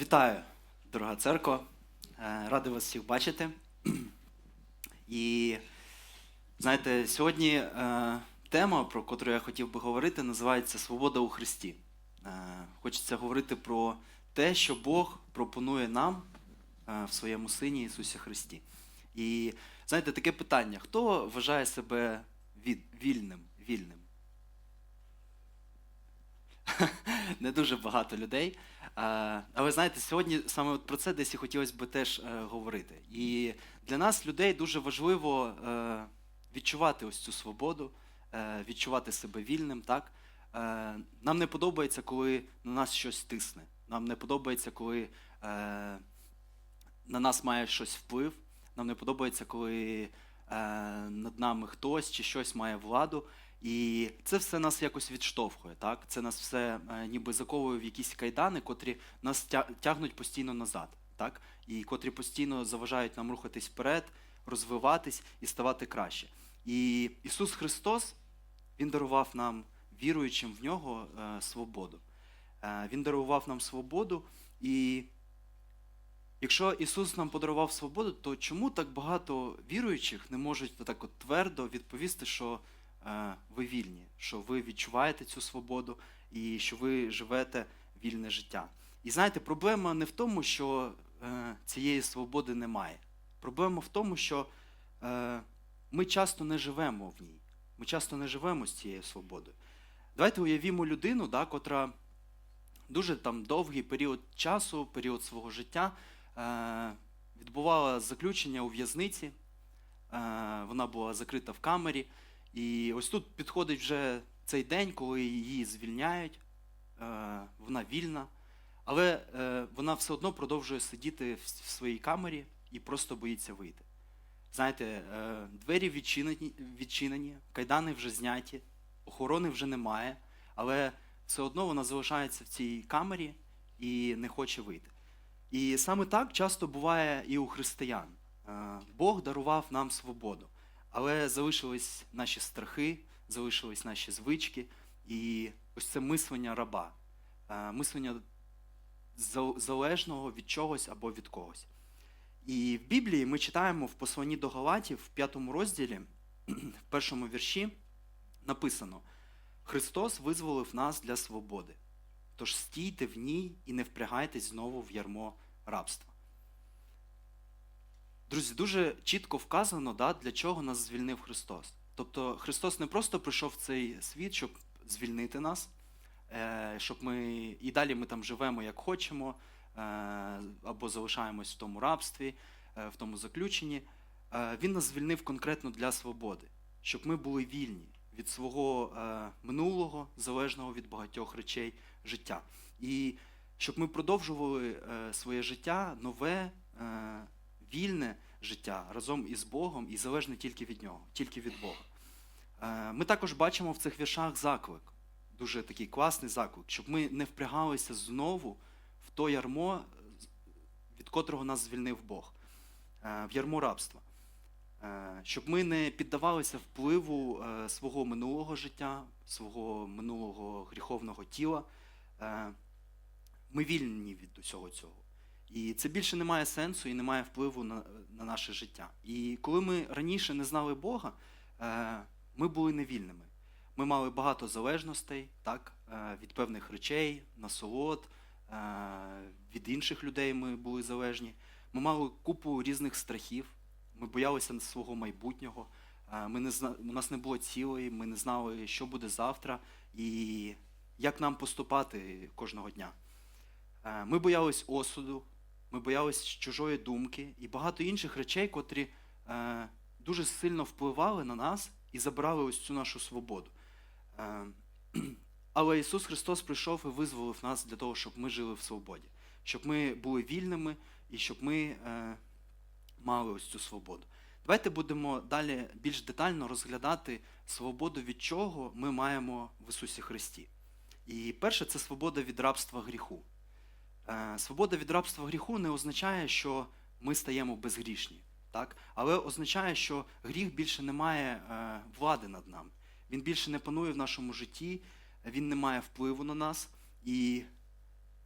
Вітаю, дорога церква. Е, Радий вас всіх бачити. І знаєте, сьогодні е, тема, про яку я хотів би говорити, називається Свобода у Христі. Е, Хочеться говорити про те, що Бог пропонує нам в своєму Сині Ісусі Христі. І знаєте, таке питання: хто вважає себе вільним? вільним? не дуже багато людей. Але знаєте, сьогодні саме про це десь і хотілося б теж е, говорити. І для нас, людей, дуже важливо е, відчувати ось цю свободу, е, відчувати себе вільним. Так? Нам не подобається, коли на нас щось тисне. Нам не подобається, коли на нас має щось вплив. Нам не подобається, коли над нами хтось чи щось має владу. І це все нас якось відштовхує, так? Це нас все е, ніби заковує в якісь кайдани, котрі нас тягнуть постійно назад, так? І котрі постійно заважають нам рухатись вперед, розвиватись і ставати краще. І Ісус Христос, Він дарував нам, віруючим в нього, е, свободу. Е, Він дарував нам свободу, і якщо Ісус нам подарував свободу, то чому так багато віруючих не можуть так от твердо відповісти, що ви вільні, що ви відчуваєте цю свободу і що ви живете вільне життя. І знаєте, проблема не в тому, що е, цієї свободи немає. Проблема в тому, що е, ми часто не живемо в ній. Ми часто не живемо з цією свободою. Давайте уявімо людину, да, котра дуже там довгий період часу, період свого життя е, відбувала заключення у в'язниці. Е, вона була закрита в камері. І ось тут підходить вже цей день, коли її звільняють, е, вона вільна, але е, вона все одно продовжує сидіти в своїй камері і просто боїться вийти. Знаєте, е, двері відчинені, відчинені, кайдани вже зняті, охорони вже немає, але все одно вона залишається в цій камері і не хоче вийти. І саме так часто буває і у християн. Бог дарував нам свободу. Але залишились наші страхи, залишились наші звички, і ось це мислення раба, е, мислення залежного від чогось або від когось. І в Біблії ми читаємо в посланні до Галатів в п'ятому розділі, в першому вірші, написано: Христос визволив нас для свободи. Тож стійте в ній і не впрягайтесь знову в ярмо рабства. Друзі, дуже чітко вказано, да, для чого нас звільнив Христос. Тобто Христос не просто прийшов в цей світ, щоб звільнити нас, е, щоб ми і далі ми там живемо як хочемо, е, або залишаємось в тому рабстві, е, в тому заключенні. Він нас звільнив конкретно для свободи, щоб ми були вільні від свого минулого, залежного від багатьох речей життя. І щоб ми продовжували своє життя нове. Е, вільне життя разом із Богом і залежне тільки від нього, тільки від Бога. Е, Ми також бачимо в цих віршах заклик, дуже такий класний заклик, щоб ми не впрягалися знову в то ярмо, від котрого нас звільнив Бог, е, в ярмо рабства. Е, Щоб ми не піддавалися впливу е, свого минулого життя, свого минулого гріховного тіла. Е, Ми вільні від усього цього. І це більше не має сенсу і не має впливу на, на наше життя. І коли ми раніше не знали Бога, е, ми були невільними. Ми мали багато залежностей так, е, від певних речей, насолод, е, від інших людей ми були залежні. Ми мали купу різних страхів, ми боялися свого майбутнього, ми не зна... у нас не було цілої, ми не знали, що буде завтра і як нам поступати кожного дня. Ми боялись осуду, ми боялись чужої думки і багато інших речей, котрі е, дуже сильно впливали на нас і забрали ось цю нашу свободу. Е, але Ісус Христос прийшов і визволив нас для того, щоб ми жили в свободі, щоб ми були вільними і щоб ми е, мали ось цю свободу. Давайте будемо далі більш детально розглядати свободу, від чого ми маємо в Ісусі Христі. І перше це свобода від рабства гріху. Е, Свобода від рабства гріху не означає, що ми стаємо безгрішні, так? але означає, що гріх більше не має е, влади над нами. Він більше не панує в нашому житті, він не має впливу на нас. І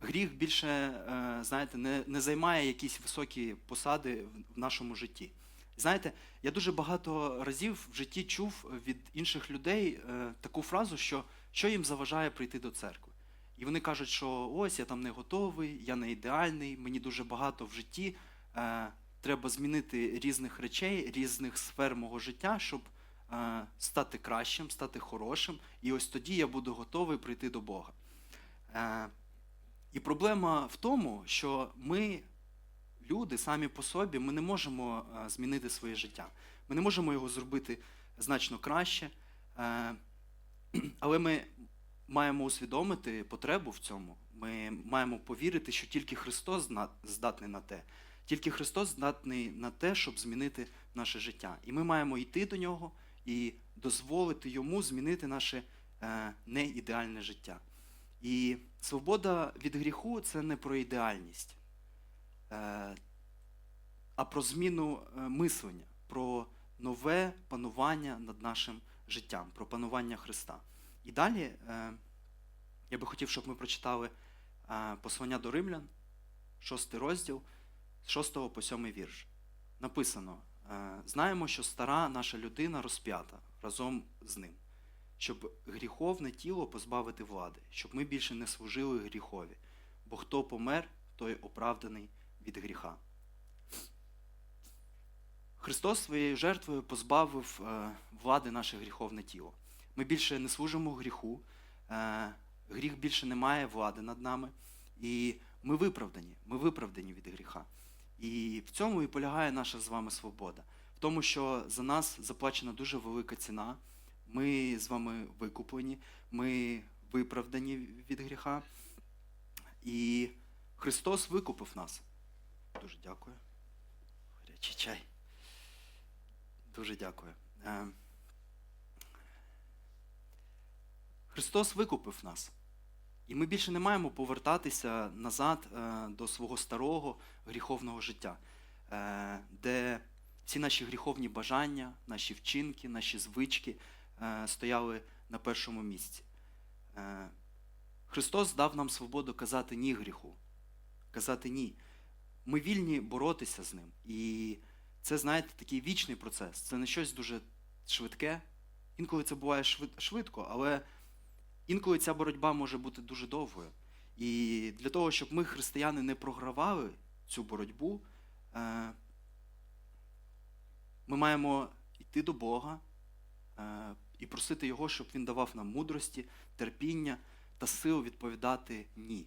гріх більше, е, знаєте, не, не займає якісь високі посади в- нашому житті. Знаєте, я дуже багато разів в житті чув від інших людей таку фразу, що, що їм заважає прийти до церкви. І вони кажуть, що ось я там не готовий, я не ідеальний, мені дуже багато в житті. Е, треба змінити різних речей, різних сфер мого життя, щоб е, стати кращим, стати хорошим. І ось тоді я буду готовий прийти до Бога. Е, і проблема в тому, що ми, люди, самі по собі, ми не можемо е, змінити своє життя. Ми не можемо його зробити значно краще. Е, але ми маємо усвідомити потребу в цьому. Ми маємо повірити, що тільки Христос здатний на те. Тільки Христос здатний на те, щоб змінити наше життя. І ми маємо йти до нього і дозволити йому змінити наше е, неідеальне життя. І свобода від гріху це не про ідеальність, е, а про зміну е, мислення, про нове панування над нашим життям, про панування Христа. І далі е, я би хотів, щоб ми прочитали е, послання до римлян, шостий розділ, з 6 по 7 вірш. Написано: е, знаємо, що стара наша людина розп'ята разом з ним, щоб гріховне тіло позбавити влади, щоб ми більше не служили гріхові, бо хто помер, той оправданий від гріха. Христос своєю жертвою позбавив влади наше гріховне тіло. Ми більше не служимо гріху, е, гріх більше не має влади над нами, і ми виправдані, ми виправдані від гріха. І в цьому і полягає наша з вами свобода. В тому, що за нас заплачена дуже велика ціна. Ми з вами викуплені, ми виправдані від гріха. І Христос викупив нас. Дуже дякую. Гарячий чай. Дуже дякую. Е, Христос викупив нас. І ми більше не маємо повертатися назад е, до свого старого гріховного життя, е, де всі наші гріховні бажання, наші вчинки, наші звички е, стояли на першому місці. Христос дав нам свободу казати ні гріху, казати ні. Ми вільні боротися з ним. І це, знаєте, такий вічний процес. Це не щось дуже швидке. Інколи це буває швид- швидко, але інколи ця боротьба може бути дуже довгою. І для того, щоб ми, християни, не програвали цю боротьбу, е, ми маємо йти до Бога е, і просити Його, щоб Він давав нам мудрості, терпіння та сил відповідати ні.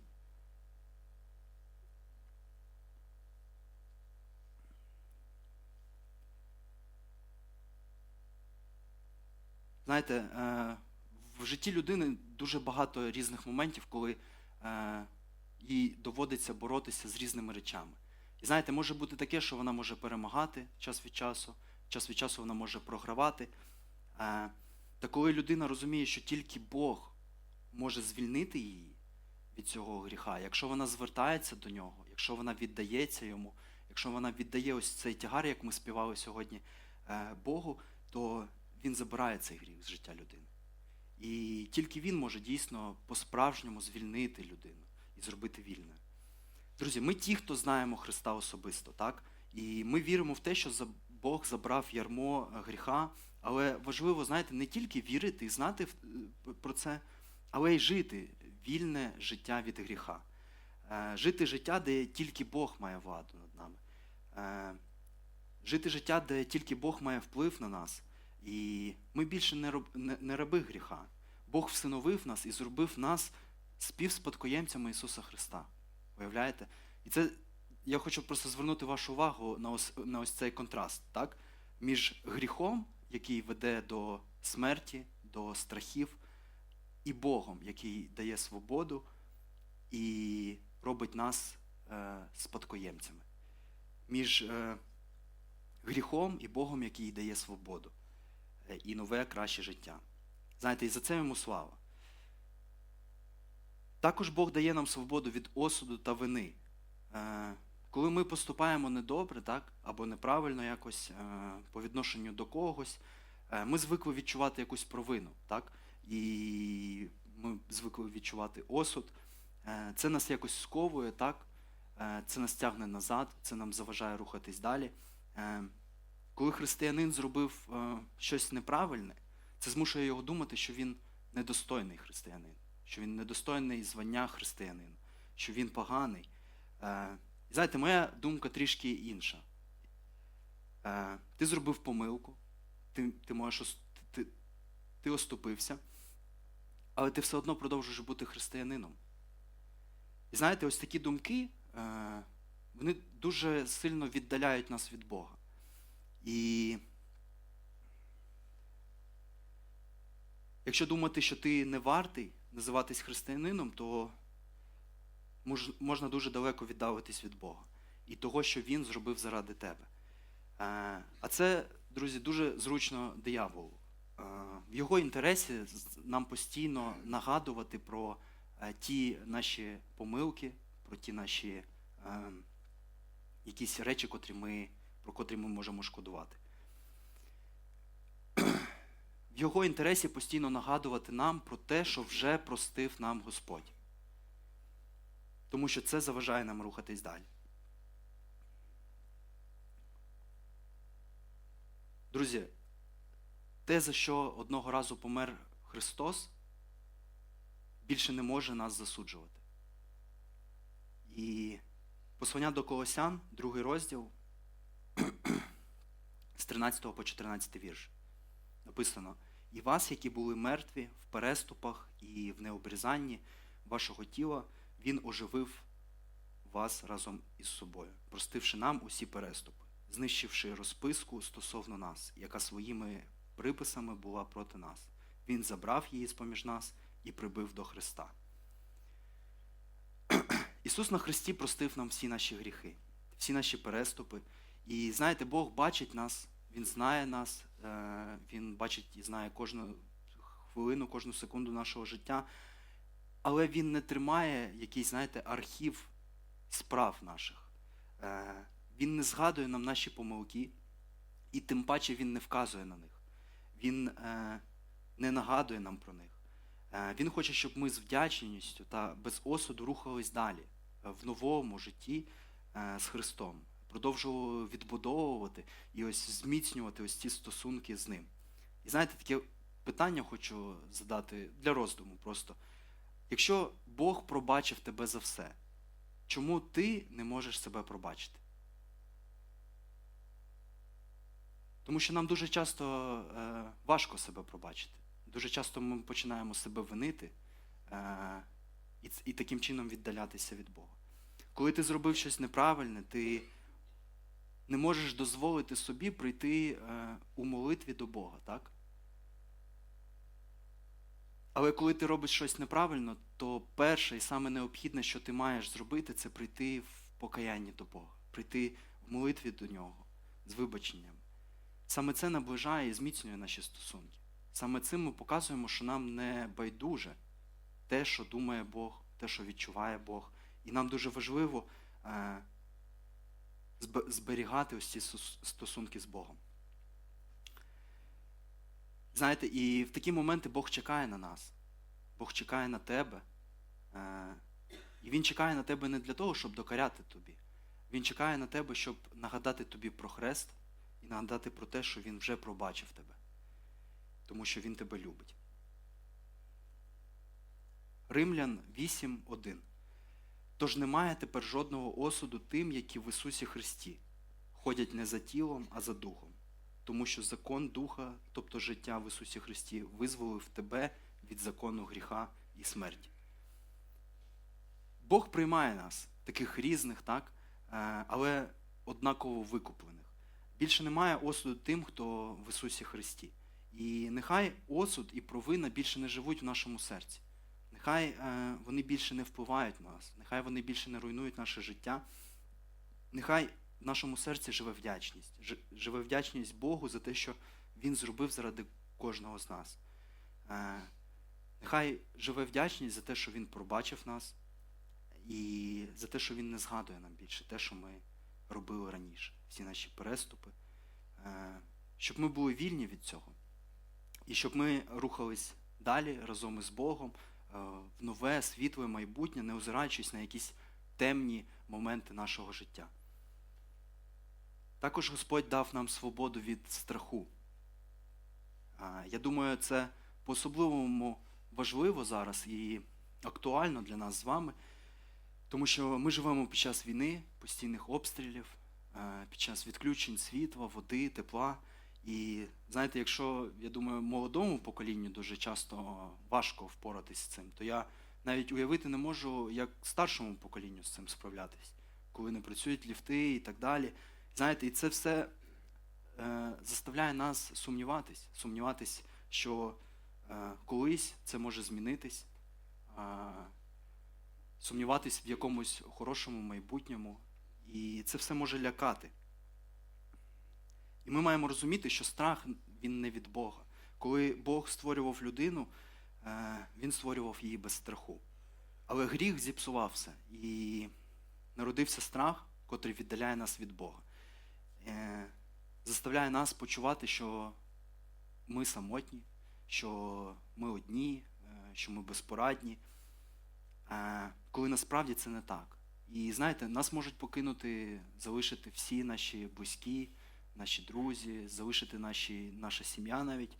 Знаєте, е, в житті людини дуже багато різних моментів, коли е, їй доводиться боротися з різними речами. І знаєте, може бути таке, що вона може перемагати час від часу, час від часу вона може програвати. Е, та коли людина розуміє, що тільки Бог може звільнити її від цього гріха, якщо вона звертається до нього, якщо вона віддається йому, якщо вона віддає ось цей тягар, як ми співали сьогодні е, Богу, то він забирає цей гріх з життя людини. І тільки він може дійсно по-справжньому звільнити людину і зробити вільною. Друзі, ми ті, хто знаємо Христа особисто, так? І ми віримо в те, що Бог забрав ярмо е, гріха, але важливо, знаєте, не тільки вірити і знати е, про це, але й жити вільне життя від гріха. Е, Жити життя, де тільки Бог має владу над нами. Жити життя, де тільки Бог має вплив на нас. І ми більше не, роб, не, не раби гріха. Бог всиновив нас і зробив нас співспадкоємцями Ісуса Христа. Уявляєте? І це я хочу просто звернути вашу увагу на ось, на ось цей контраст, так? Між гріхом, який веде до смерті, до страхів, і Богом, який дає свободу і робить нас е, спадкоємцями. Між е, гріхом і Богом, який дає свободу і нове краще життя. Знаєте, і за це йому слава. Також Бог дає нам свободу від осуду та вини. Е, Коли ми поступаємо недобре, так, або неправильно якось е, по відношенню до когось, е, ми звикли відчувати якусь провину, так? І ми звикли відчувати осуд. Е, Це нас якось сковує, так? Е, Це нас тягне назад, це нам заважає рухатись далі. Коли християнин зробив е, щось неправильне, це змушує його думати, що він недостойний християнин, що він недостойний звання християнина, що він поганий. Е, знаєте, моя думка трішки інша. Е, Ти зробив помилку, ти, ти можеш ти, ти оступився, але ти все одно продовжуєш бути християнином. І знаєте, ось такі думки, вони дуже сильно віддаляють нас від Бога. І якщо думати, що ти не вартий називатись християнином, то можна дуже далеко віддалитись від Бога і того, що Він зробив заради тебе. Е, А це, друзі, дуже зручно дияволу. Е, В його інтересі нам постійно нагадувати про е, ті наші помилки, про ті наші е, якісь речі, котрі ми, про котрі ми можемо шкодувати. В його інтересі постійно нагадувати нам про те, що вже простив нам Господь. Тому що це заважає нам рухатись далі. Друзі, те, за що одного разу помер Христос, більше не може нас засуджувати. І послання до Колосян, другий розділ, з 13 по 14 вірш. Написано: І вас, які були мертві в переступах і в необрізанні вашого тіла, Він оживив вас разом із собою, простивши нам усі переступи, знищивши розписку стосовно нас, яка своїми приписами була проти нас. Він забрав її з-поміж нас і прибив до Христа. Ісус на Христі простив нам всі наші гріхи, всі наші переступи. І знаєте, Бог бачить нас, Він знає нас, е, Він бачить і знає кожну хвилину, кожну секунду нашого життя, але Він не тримає якийсь, знаєте, архів справ наших. Е, Він не згадує нам наші помилки, і тим паче Він не вказує на них. Він е, не нагадує нам про них. Він хоче, щоб ми з вдячністю та без осуду рухались далі в новому житті з Христом, продовжували відбудовувати і ось зміцнювати ось ці стосунки з ним. І знаєте, таке питання хочу задати для роздуму просто. Якщо Бог пробачив тебе за все, чому ти не можеш себе пробачити? Тому що нам дуже часто е, важко себе пробачити. Дуже часто ми починаємо себе винити е, і, і таким чином віддалятися від Бога. Коли ти зробив щось неправильне, ти не можеш дозволити собі прийти е, у молитві до Бога, так? Але коли ти робиш щось неправильно, то перше і саме необхідне, що ти маєш зробити, це прийти в покаянні до Бога, прийти в молитві до нього з вибаченням. Саме це наближає і зміцнює наші стосунки. Саме цим ми показуємо, що нам не байдуже те, що думає Бог, те, що відчуває Бог. І нам дуже важливо е, зберігати ось ці стосунки з Богом. Знаєте, і в такі моменти Бог чекає на нас. Бог чекає на тебе. Е, і Він чекає на тебе не для того, щоб докаряти тобі. Він чекає на тебе, щоб нагадати тобі про хрест і нагадати про те, що Він вже пробачив тебе. Тому що Він тебе любить. Римлян 8.1. Тож немає тепер жодного осуду тим, які в Ісусі Христі ходять не за тілом, а за духом. Тому що закон Духа, тобто життя в Ісусі Христі, визволив тебе від закону гріха і смерті. Бог приймає нас, таких різних, так, е, але однаково викуплених. Більше немає осуду тим, хто в Ісусі Христі. І нехай осуд і провина більше не живуть в нашому серці. Нехай е, вони більше не впливають на нас, нехай вони більше не руйнують наше життя. Нехай в нашому серці живе вдячність. Живе вдячність Богу за те, що Він зробив заради кожного з нас. Е, Нехай живе вдячність за те, що Він пробачив нас, і за те, що Він не згадує нам більше те, що ми робили раніше, всі наші переступи, Е, щоб ми були вільні від цього. І щоб ми рухались далі разом із Богом, в нове, світле майбутнє, не озираючись на якісь темні моменти нашого життя. Також Господь дав нам свободу від страху. Я думаю, це по-особливому важливо зараз і актуально для нас з вами, тому що ми живемо під час війни, постійних обстрілів, е, під час відключень світла, води, тепла. І знаєте, якщо, я думаю, молодому поколінню дуже часто важко впоратись з цим, то я навіть уявити не можу, як старшому поколінню з цим справлятись, коли не працюють ліфти і так далі. Знаєте, і це все е, заставляє нас сумніватись, сумніватись, що е, колись це може змінитись, е, сумніватись в якомусь хорошому майбутньому, і це все може лякати. І ми маємо розуміти, що страх він не від Бога. Коли Бог створював людину, е, він створював її без страху. Але гріх зіпсував все. І народився страх, котрий віддаляє нас від Бога. Е, Заставляє нас почувати, що ми самотні, що ми одні, е, що ми безпорадні. Коли насправді це не так. І знаєте, нас можуть покинути, залишити всі наші близькі, наші друзі, залишити наші, наша сім'я навіть,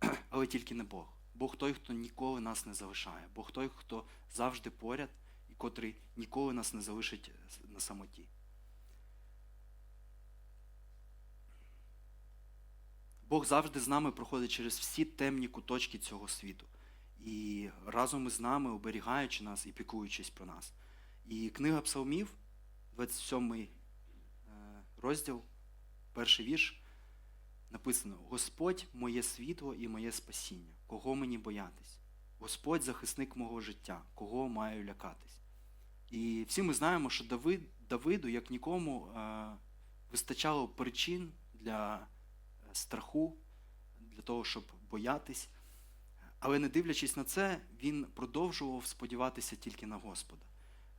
але тільки не Бог. Бог той, хто ніколи нас не залишає. Бог той, хто завжди поряд і котрий ніколи нас не залишить на самоті. Бог завжди з нами проходить через всі темні куточки цього світу. І разом із нами, оберігаючи нас і піклуючись про нас. І книга Псалмів, 27 е, розділ, перший вірш, написано: Господь моє світло і моє спасіння, кого мені боятись? Господь захисник мого життя, кого маю лякатись. І всі ми знаємо, що Давид, Давиду, як нікому, е, вистачало причин для страху, для того, щоб боятись. Але не дивлячись на це, він продовжував сподіватися тільки на Господа.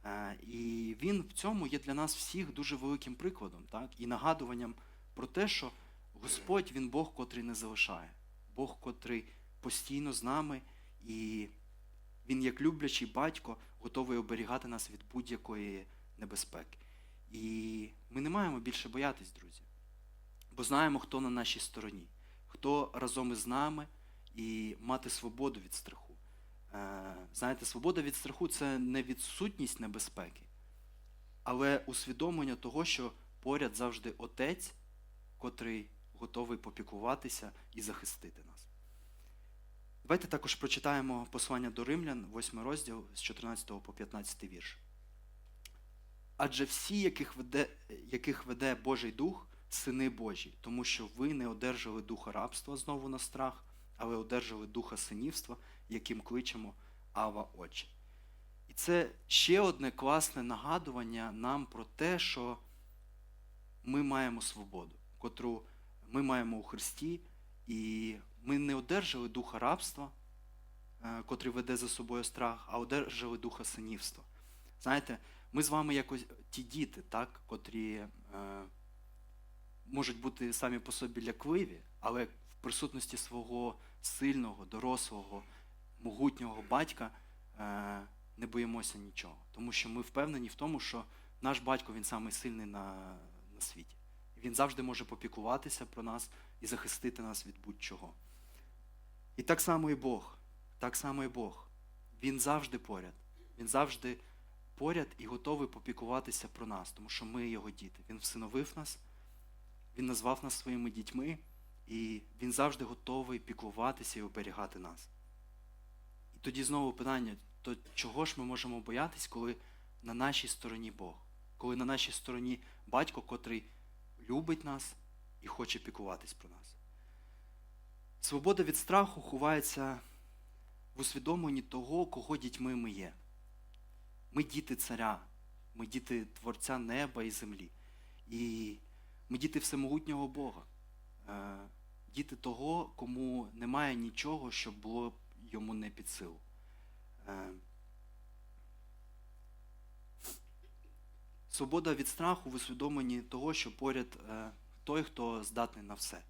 Е, І він в цьому є для нас всіх дуже великим прикладом, так? і нагадуванням про те, що Господь він Бог, котрий не залишає, Бог, котрий постійно з нами, і Він, як люблячий батько, готовий оберігати нас від будь-якої небезпеки. І ми не маємо більше боятись, друзі, бо знаємо, хто на нашій стороні, хто разом із нами і мати свободу від страху. Е, Знаєте, свобода від страху це не відсутність небезпеки, але усвідомлення того, що поряд завжди отець, котрий готовий попікуватися і захистити нас. Давайте також прочитаємо послання до римлян, 8 розділ з 14 по 15 вірш. Адже всі, яких веде, яких веде Божий Дух, сини Божі, тому що ви не одержали духа рабства знову на страх, але одержали духа синівства, яким кличемо Ава Отче. І це ще одне класне нагадування нам про те, що ми маємо свободу, котру ми маємо у Христі, і ми не одержали духа рабства, е, котрий веде за собою страх, а одержали духа синівства. Знаєте, ми з вами якось ті діти, так, котрі е, можуть бути самі по собі лякливі, але в присутності свого сильного, дорослого, могутнього батька е, не боїмося нічого. Тому що ми впевнені в тому, що наш батько він самий сильний на, на світі. Він завжди може попікуватися про нас і захистити нас від будь-чого. І так само і Бог, так само і Бог. Він завжди поряд. Він завжди поряд і готовий попікуватися про нас, тому що ми його діти. Він всиновив нас, він назвав нас своїми дітьми, і він завжди готовий піклуватися і оберігати нас. І тоді знову питання: то чого ж ми можемо боятись, коли на нашій стороні Бог, коли на нашій стороні батько, котрий любить нас і хоче піклуватись про нас? Свобода від страху ховається в усвідомленні того, кого дітьми ми є. Ми діти царя, ми діти Творця неба і землі. І ми діти всемогутнього Бога, Е, діти того, кому немає нічого, що було йому не під силу. Свобода від страху в усвідомленні того, що поряд е, той, хто здатний на все.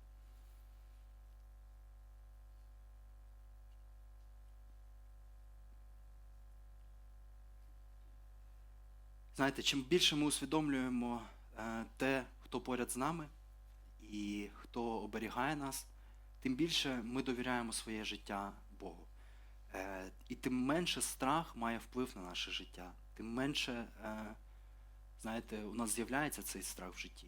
Знаєте, чим більше ми усвідомлюємо е, те, хто поряд з нами і хто оберігає нас, тим більше ми довіряємо своє життя Богу. Е, і тим менше страх має вплив на наше життя, тим менше знаєте, у нас з'являється цей страх в житті.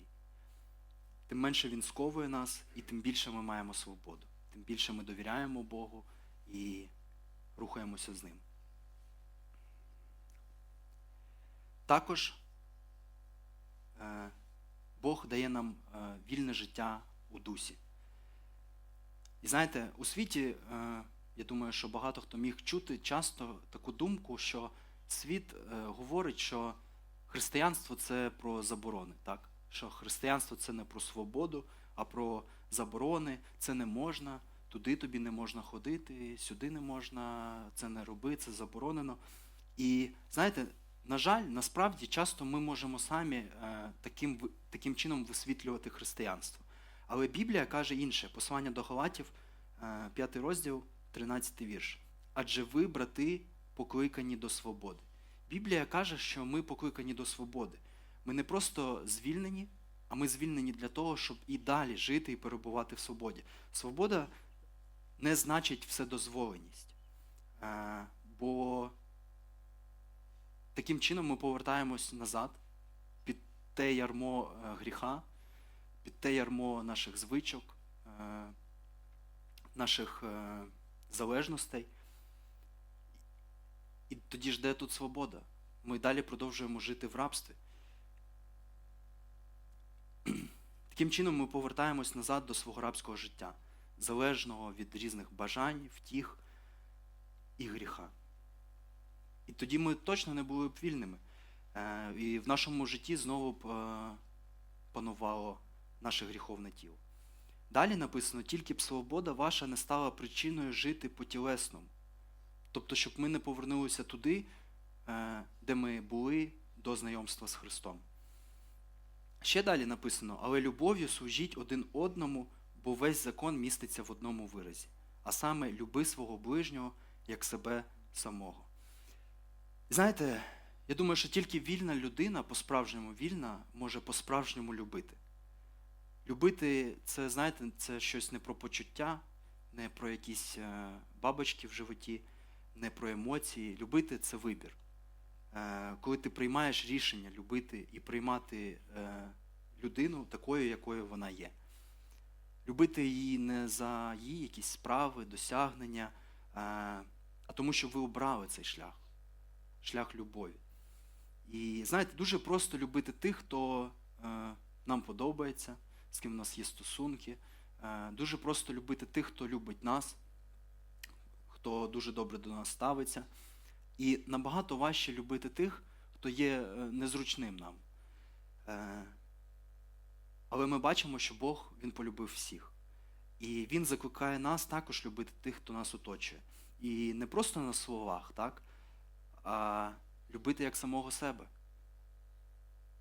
Тим менше він сковує нас, і тим більше ми маємо свободу, тим більше ми довіряємо Богу і рухаємося з ним. Також е, Бог дає нам е, вільне життя у дусі. І знаєте, у світі, е, я думаю, що багато хто міг чути часто таку думку, що світ говорить, що християнство це про заборони, так? що християнство це не про свободу, а про заборони, це не можна, туди тобі не можна ходити, сюди не можна, це не роби, це заборонено. І знаєте, на жаль, насправді часто ми можемо самі е, таким, таким чином висвітлювати християнство. Але Біблія каже інше, послання до Галатів, 5 розділ, 13 вірш. Адже ви, брати, покликані до свободи. Біблія каже, що ми покликані до свободи. Ми не просто звільнені, а ми звільнені для того, щоб і далі жити і перебувати в свободі. Свобода не значить вседозволеність. Е, Бо таким чином ми повертаємось назад під те ярмо е, гріха, під те ярмо наших звичок, е, наших залежностей. І тоді ж де тут свобода? Ми далі продовжуємо жити в рабстві. Таким чином ми повертаємось назад до свого рабського життя, залежного від різних бажань, втіх і гріха. І тоді ми точно не були б вільними. Е, І в нашому житті знову б е, панувало наше гріховне тіло. Далі написано, тільки б свобода ваша не стала причиною жити по тілесному. Тобто, щоб ми не повернулися туди, е, де ми були до знайомства з Христом. Ще далі написано, але любов'ю служіть один одному, бо весь закон міститься в одному виразі, а саме люби свого ближнього як себе самого. Знаєте, я думаю, що тільки вільна людина, по-справжньому вільна, може по-справжньому любити. Любити це, знаєте, це щось не про почуття, не про якісь е, бабочки в животі, не про емоції. Любити це вибір. Е, Коли ти приймаєш рішення любити і приймати е, людину такою, якою вона є. Любити її не за її якісь справи, досягнення, е, а тому, що ви обрали цей шлях шлях любові. І знаєте, дуже просто любити тих, хто нам подобається, з ким у нас є стосунки. Дуже просто любити тих, хто любить нас, хто дуже добре до нас ставиться. І набагато важче любити тих, хто є е, незручним нам. Е, але ми бачимо, що Бог Він полюбив всіх. І Він закликає нас також любити тих, хто нас оточує. І не просто на словах, так? а любити як самого себе.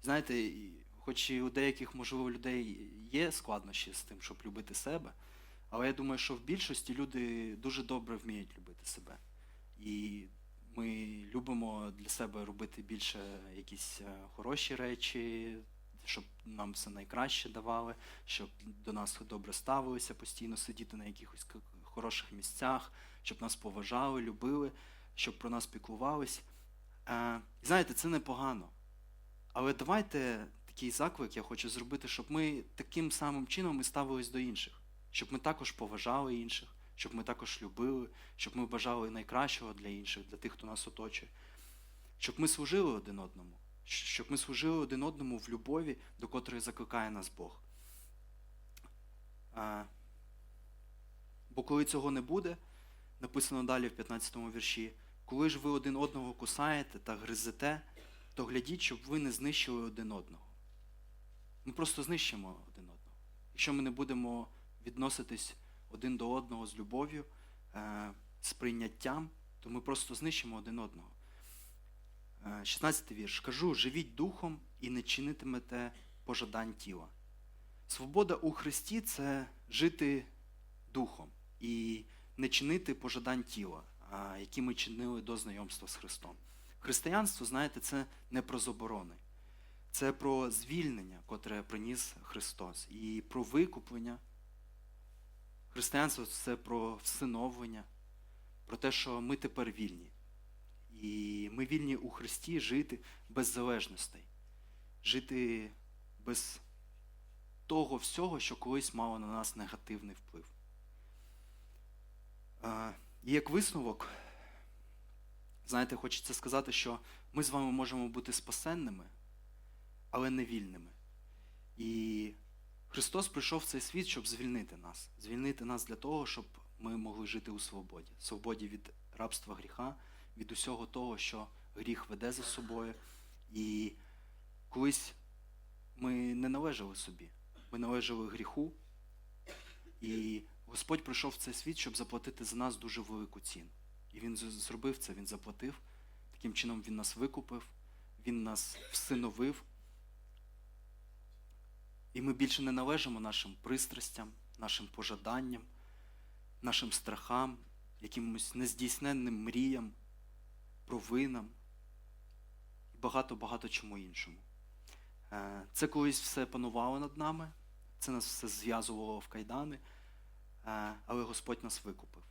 Знаєте, хоч і у деяких, можливо, людей є складнощі з тим, щоб любити себе, але я думаю, що в більшості люди дуже добре вміють любити себе. І ми любимо для себе робити більше якісь е, хороші речі, щоб нам все найкраще давали, щоб до нас добре ставилися, постійно сидіти на якихось хороших місцях, щоб нас поважали, любили, щоб про нас піклувались. Е, знаєте, це непогано. Але давайте такий заклик я хочу зробити, щоб ми таким самим чином і ставились до інших, щоб ми також поважали інших, щоб ми також любили, щоб ми бажали найкращого для інших, для тих, хто нас оточує, щоб ми служили один одному, щоб ми служили один одному в любові, до котрої закликає нас Бог. Бо коли цього не буде, написано далі в 15 вірші, коли ж ви один одного кусаєте та гризете, то глядіть, щоб ви не знищили один одного. Ми просто знищимо один одного. Якщо ми не будемо відноситись один до одного з любов'ю, е, з прийняттям, то ми просто знищимо один одного. Е, 16 вірш. Кажу, живіть духом і не чинитимете пожадань тіла. Свобода у Христі це жити духом і не чинити пожадань тіла, які ми чинили до знайомства з Христом. християнство, знаєте, це не про заборони. Це про звільнення, котре приніс Христос, і про викуплення. Християнство це про всиновлення, про те, що ми тепер вільні. І ми вільні у Христі жити без залежностей, жити без того всього, що колись мало на нас негативний вплив. І як висновок, знаєте, хочеться сказати, що ми з вами можемо бути спасенними, але не вільними. І Христос прийшов в цей світ, щоб звільнити нас. Звільнити нас для того, щоб ми могли жити у свободі. Свободі від рабства гріха, від усього того, що гріх веде за собою. І колись ми не належали собі. Ми належали гріху. І Господь прийшов в цей світ, щоб заплатити за нас дуже велику ціну. І Він зробив це, Він заплатив. Таким чином Він нас викупив, Він нас всиновив. І ми більше не належимо нашим пристрастям, нашим пожаданням, нашим страхам, якимось нездійсненним мріям, провинам і багато-багато чому іншому. Е, Це колись все панувало над нами, це нас все зв'язувало в кайдани, е, але Господь нас викупив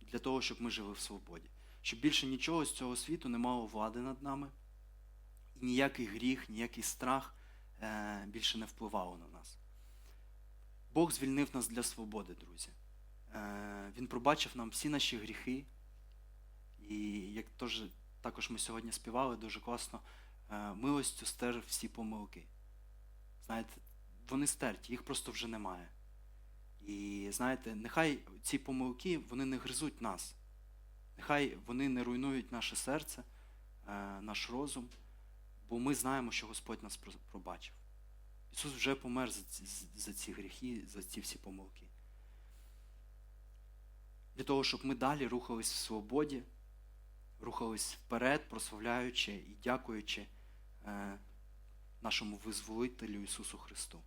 для того, щоб ми жили в свободі, щоб більше нічого з цього світу не мало влади над нами, і ніякий гріх, ніякий страх більше не впливало на нас. Бог звільнив нас для свободи, друзі. Е, Він пробачив нам всі наші гріхи. І як теж, також ми сьогодні співали дуже класно, е, милостю стер всі помилки. Знаєте, вони стерті, їх просто вже немає. І знаєте, нехай ці помилки вони не гризуть нас. Нехай вони не руйнують наше серце, е, наш розум, бо ми знаємо, що Господь нас пробачив. Ісус вже помер за ці, за ці гріхи, за ці всі помилки. Для того, щоб ми далі рухались в свободі, рухались вперед, прославляючи і дякуючи е, нашому визволителю Ісусу Христу.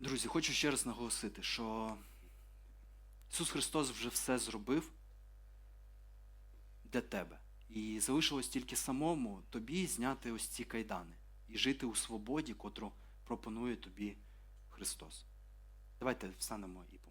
Друзі, хочу ще раз наголосити, що Ісус Христос вже все зробив для тебе. І залишилось тільки самому тобі зняти ось ці кайдани і жити у свободі, котру пропонує тобі Христос. Давайте встанемо і.